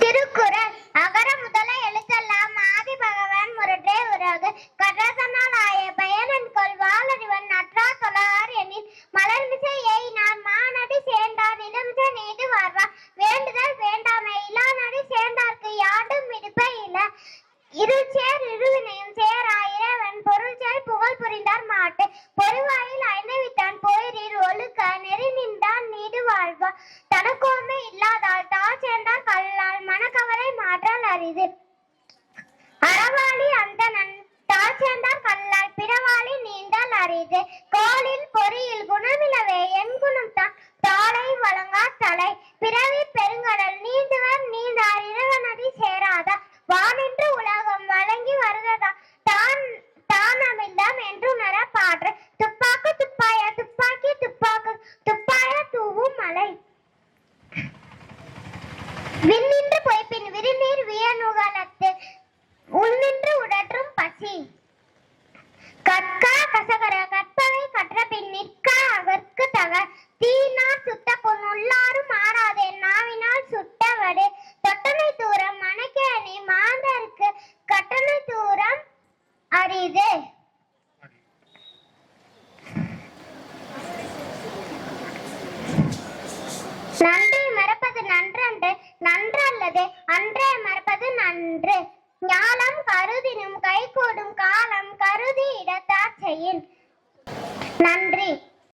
திருக்குறள். அகர முதல எழுத்தெல்லாம் ஆதி பகவான் முரட்டே உறவு. கடசனால் ஆய பயனன் கொள் வாழறிவன் நற்றா தொழார் எனில் மலர்மிசை நான் மானடி சேர்ந்தார் நிலமிசை நீடு வர்றா வேண்டுதல் வேண்டாமை இலானடி சேர்ந்தார்க்கு யாடும் விடுப்ப இல. இரு சேர் இருவினையும் சேரா இறைவன் பொருள் மாற்றல் அரிது அறவாளி அந்த நன் தா பிறவாளி நீண்டால் அரிது. கோலில் பொறியில் குணமிலவே என் குணம் தான். தாளை வழங்கா தலை. பிறவி பெருங்கடல் நீந்துவர் நீந்தார் இறைவனடி சேராதா. வானின்று உலகம் வழங்கி வருவதா தான் தான் அமைந்தாம் என்று உணர பாடு. துப்பாக்கு துப்பாய துப்பாக்கி துப்பாக்கு. துப்பாய தூவும் மலை. விண்ணின்று கசகர கற்பவை கற்ற பின் நிற்க அகற்கு தக தீனார் சுட்ட பொன் உள்ளாரும் மாறாதே நாவினால் சுட்டவடு. தொட்டனை தூரம் மணக்கேணி மாந்தருக்கு. கட்டணை தூரம் அரிது. நன்றி மறப்பது நன்றன்று. நன்றல்லது. அன்றே மறப்பது நன்று. ஞானம் கருதினும் கைகூடும் காலம் கருதி இடத்தார். செய்யும் நன்றி.